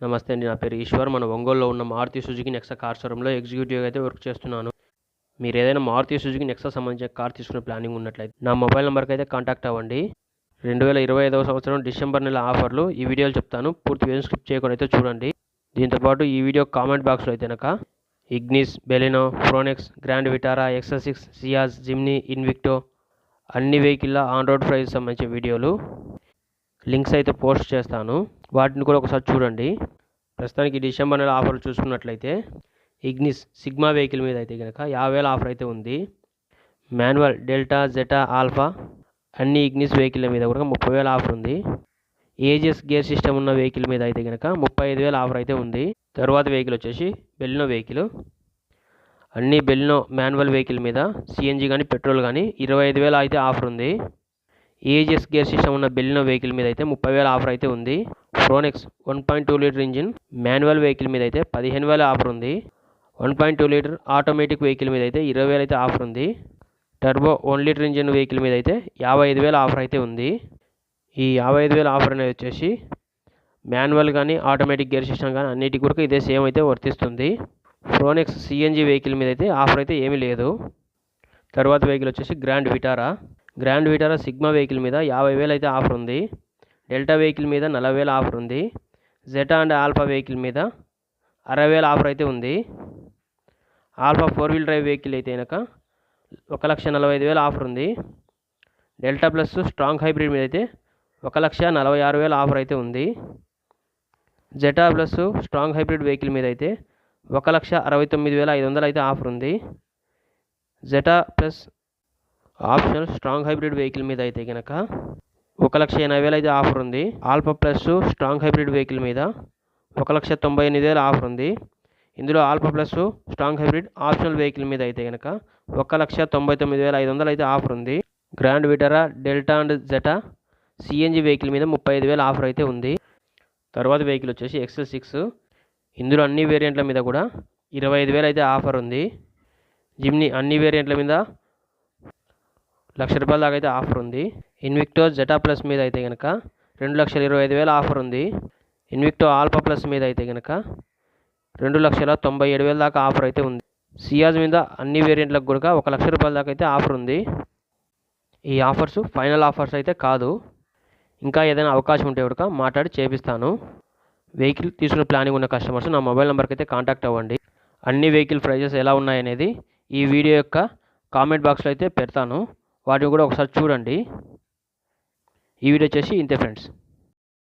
నమస్తే అండి నా పేరు ఈశ్వర్. మన ఒంగోలులో ఉన్న మారుతి సుజుకి నెక్సా కార్ షోరూంలో ఎగ్జిక్యూటివ్గా అయితే వర్క్ చేస్తున్నాను. మీరు ఏదైనా మారుతి సుజుకి నెక్సా సంబంధించిన కార్ తీసుకునే ప్లానింగ్ ఉన్నట్లయితే నా మొబైల్ నెంబర్కి అయితే కాంటాక్ట్ అవ్వండి. రెండు వేల ఇరవై ఐదవ సంవత్సరం డిసెంబర్ నెల ఆఫర్లు ఈ వీడియోలు చెప్తాను. పూర్తి వీడియో స్కిప్ చేయకుండా అయితే చూడండి. దీంతోపాటు ఈ వీడియో కామెంట్ బాక్స్లో అయితే కనుక Ignis Baleno Fronx Grand Vitara XL six Ciaz Jimny Invicto అన్ని వెహికల్ల ఆన్ రోడ్ ప్రైస్ సంబంధించిన వీడియోలు లింక్స్ అయితే పోస్ట్ చేస్తాను. వాటిని కూడా ఒకసారి చూడండి. ప్రస్తుతానికి డిసెంబర్ నెల ఆఫర్ చూసుకున్నట్లయితే ఇగ్నిస్ సిగ్మా వెహికల్ మీద అయితే కనుక యాభై వేల ఆఫర్ అయితే ఉంది. మాన్యువల్ డెల్టా జెటా ఆల్ఫా అన్ని ఇగ్నిస్ వెహికల్ మీద కూడా ముప్పై వేల ఆఫర్ ఉంది. ఏజిఎస్ గేర్ సిస్టమ్ ఉన్న వెహికల్ మీద అయితే కనుక ముప్పై ఐదు వేల ఆఫర్ అయితే ఉంది. తర్వాత వెహికల్ వచ్చేసి బెల్లినో వెహికల్. అన్ని బెల్లినో మాన్యువల్ వెహికల్ మీద సిఎన్జి కానీ పెట్రోల్ కానీ ఇరవై ఐదు వేల అయితే ఆఫర్ ఉంది. ఏజిఎస్ గేర్ సిస్టమ్ ఉన్న బెల్లినో వెహికల్ మీద అయితే ముప్పై వేల ఆఫర్ అయితే ఉంది. Fronx one point two litre engine manual vehicle మీద అయితే పదిహేను వేల ఆఫర్ ఉంది. One point two litre automatic vehicle మీద అయితే ఇరవై వేలు అయితే ఆఫర్ ఉంది. Turbo one litre engine vehicle మీద అయితే యాభై ఐదు వేల ఆఫర్ అయితే ఉంది. ఈ యాభై ఐదు వేల ఆఫర్ అనేది వచ్చేసి మాన్యువల్ కానీ ఆటోమేటిక్ గేర్ సిస్టమ్ కానీ అన్నిటి కొరకు ఇదే సేమ్ అయితే వర్తిస్తుంది. ఫ్రోనెక్స్ సిఎన్జి వెహికల్ మీద అయితే ఆఫర్ అయితే ఏమీ లేదు. తర్వాత వెహికల్ వచ్చేసి Grand Vitara Grand Vitara Sigma vehicle మీద యాభై వేలు అయితే ఆఫర్ ఉంది. డెల్టా వెహికల్ మీద నలభై వేల ఆఫర్ ఉంది. జెటా అండ్ ఆల్ఫా వెహికల్ మీద అరవై వేల ఆఫర్ అయితే ఉంది. Alpha four wheel drive vehicle అయితే కనుక ఒక లక్ష నలభై ఐదు వేల ఆఫర్ ఉంది. డెల్టా ప్లస్ స్ట్రాంగ్ హైబ్రిడ్ మీద అయితే ఒక లక్ష నలభై ఆరు వేల ఆఫర్ అయితే ఉంది. Zeta plus strong hybrid vehicle మీద అయితే ఒక లక్ష అరవై తొమ్మిది వేల ఐదు వందలు అయితే ఆఫర్ ఉంది. Zeta plus optional strong hybrid vehicle మీద అయితే కనుక ఒక లక్ష ఎనభై వేలు అయితే ఆఫర్ ఉంది. Alpha plus strong hybrid vehicle మీద ఒక లక్ష తొంభై ఎనిమిది వేలు ఆఫర్ ఉంది. ఇందులో Alpha plus strong hybrid optional vehicle మీద అయితే కనుక ఒక లక్ష తొంభై తొమ్మిది వేల ఐదు వందలు అయితే ఆఫర్ ఉంది. Grand Vitara Delta and Zeta CNG vehicle మీద ముప్పై ఐదు వేల ఆఫర్ అయితే ఉంది. తర్వాత వెహికల్ వచ్చేసి ఎక్సెల్ సిక్స్. ఇందులో అన్ని వేరియంట్ల మీద కూడా ఇరవై ఐదు వేలు అయితే ఆఫర్ ఉంది. జిమ్ని అన్ని వేరియంట్ల మీద లక్ష రూపాయల దాకా అయితే ఆఫర్ ఉంది. ఇన్విక్టో జెటా ప్లస్ మీద అయితే కనుక రెండు లక్షల ఇరవై ఐదు వేల ఆఫర్ ఉంది. ఇన్విక్టో ఆల్ఫా ప్లస్ మీద అయితే కనుక రెండు లక్షల తొంభై ఏడు వేల దాకా ఆఫర్ అయితే ఉంది. సియాజ్ మీద అన్ని వేరియంట్లకు కూడా ఒక లక్ష రూపాయల దాకా అయితే ఆఫర్ ఉంది. ఈ ఆఫర్స్ ఫైనల్ ఆఫర్స్ అయితే కాదు. ఇంకా ఏదైనా అవకాశం ఉంటే కూడా మాట్లాడి చేపిస్తాను. వెహికల్ తీసుకునే ప్లానింగ్ ఉన్న కస్టమర్స్ నా మొబైల్ నెంబర్కి అయితే కాంటాక్ట్ అవ్వండి. అన్ని వెహికల్ ప్రైజెస్ ఎలా ఉన్నాయనేది ఈ వీడియో యొక్క కామెంట్ బాక్స్లో అయితే పెడతాను. వాటిని కూడా ఒకసారి చూడండి. ఈ వీడియో వచ్చేసి ఇంతే ఫ్రెండ్స్.